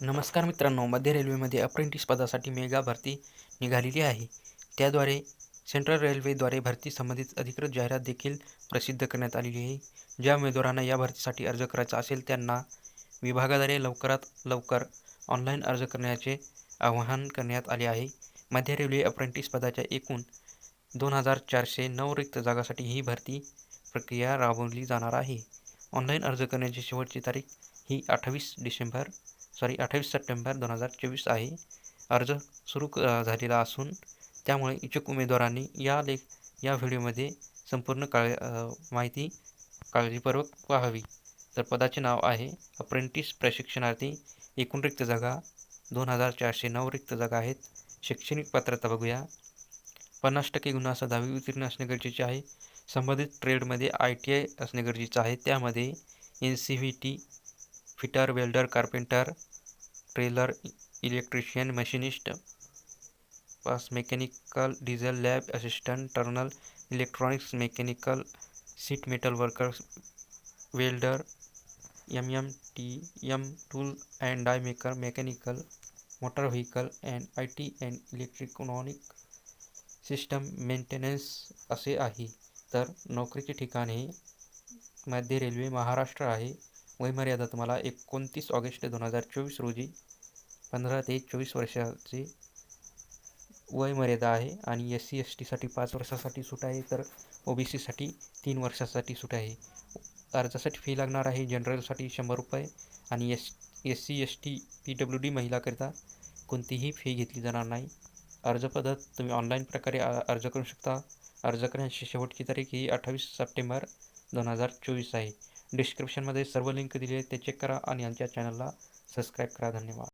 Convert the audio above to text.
नमस्कार मित्रांनो मध्य रेल्वेमध्ये अप्रेंटिस पदासाठी मेगा भरती निघालेली आहे. त्याद्वारे सेंट्रल रेल्वेद्वारे भरती संबंधित अधिकृत जाहिरात देखील प्रसिद्ध करण्यात आलेली आहे. ज्या उमेदवारांना या भरतीसाठी अर्ज करायचा असेल त्यांना विभागाद्वारे लवकरात लवकर ऑनलाईन अर्ज करण्याचे आवाहन करण्यात आले आहे. मध्य रेल्वे अप्रेंटिस पदाच्या एकूण दोन हजार चारशे नऊ रिक्त जागासाठी ही भरती प्रक्रिया राबवली जाणार आहे. ऑनलाईन अर्ज करण्याची शेवटची तारीख ही अठ्ठावीस डिसेंबर सॉरी अठ्ठावीस सप्टेंबर दोन हजार चोवीस आहे. अर्ज सुरू क झालेला असून त्यामुळे इच्छुक उमेदवारांनी या लेख या व्हिडिओमध्ये संपूर्ण काळ माहिती काळजीपूर्वक पाहावी. तर पदाचे नाव आहे अप्रेंटिस प्रशिक्षणार्थी एकूण रिक्त जागा दोन हजार चारशे नऊ रिक्त जागा आहेत. शैक्षणिक पात्रता बघूया. पन्नास टक्के गुन्हा असा दहावी उत्तीर्ण असणे गरजेचे आहे. संबंधित ट्रेडमध्ये आय टी आय असणे गरजेचं आहे. त्यामध्ये N C V T fitter welder carpenter trailer electrician machinist pass mechanical diesel lab assistant turner electronics mechanical sheet metal worker welder M M T M tool and die maker mechanical motor vehicle and I T and electronic system maintenance असे आहे. तर नोकरीचे ठिकाण हे मध्य railway Maharashtra आहे. वयमर्यादा तुम्हाला एकोणतीस ऑगस्ट दोन हजार चोवीस रोजी पंधरा ते चोवीस वर्षाचे वयमर्यादा आहे आणि एस सी एस टीसाठी पाच वर्षासाठी सूट आहे तर ओ बी सीसाठी तीन वर्षासाठी सूट आहे. अर्जासाठी फी लागणार आहे जनरलसाठी शंभर रुपये आणि S S C S T P W D महिलाकरिता कोणतीही फी घेतली जाणार नाही. अर्ज पद्धत तुम्ही ऑनलाईन प्रकारे अर्ज करू शकता. अर्ज करण्याची शेवटची तारीख ही अठ्ठावीस सप्टेंबर दोन हजार चोवीस आहे. डिस्क्रिप्शनमध्ये सर्व लिंक दिले ते चेक करा आणि आमच्या चॅनलला सबस्क्राईब करा. धन्यवाद.